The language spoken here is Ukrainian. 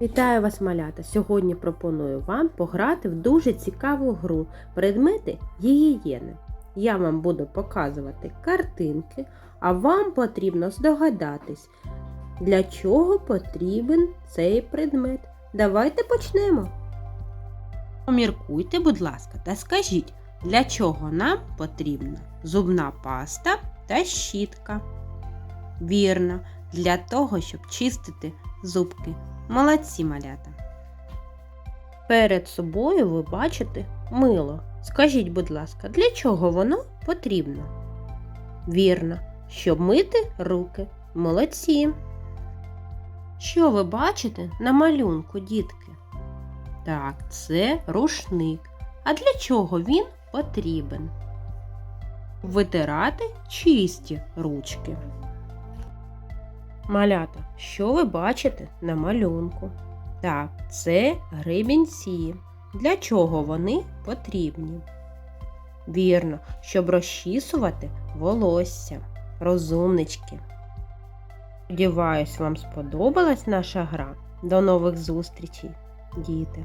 Вітаю вас, малята! Сьогодні пропоную вам пограти в дуже цікаву гру предмети гігієни. Я вам буду показувати картинки, а вам потрібно здогадатись, для чого потрібен цей предмет. Давайте почнемо. Поміркуйте, будь ласка, та скажіть, для чого нам потрібна зубна паста та щітка. Вірно, для того, щоб чистити зубки. Молодці малята. Перед собою ви бачите мило. Скажіть, будь ласка, для чого воно потрібно? Вірно, щоб мити руки. Молодці. Що ви бачите на малюнку, дітки? Так, це рушник. А для чого він потрібен? Витирати чисті ручки. Малята, що ви бачите на малюнку? Так, це гребінці. Для чого вони потрібні? Вірно, щоб розчісувати волосся. Розумнички. Сподіваюсь, вам сподобалась наша гра. До нових зустрічей, діти!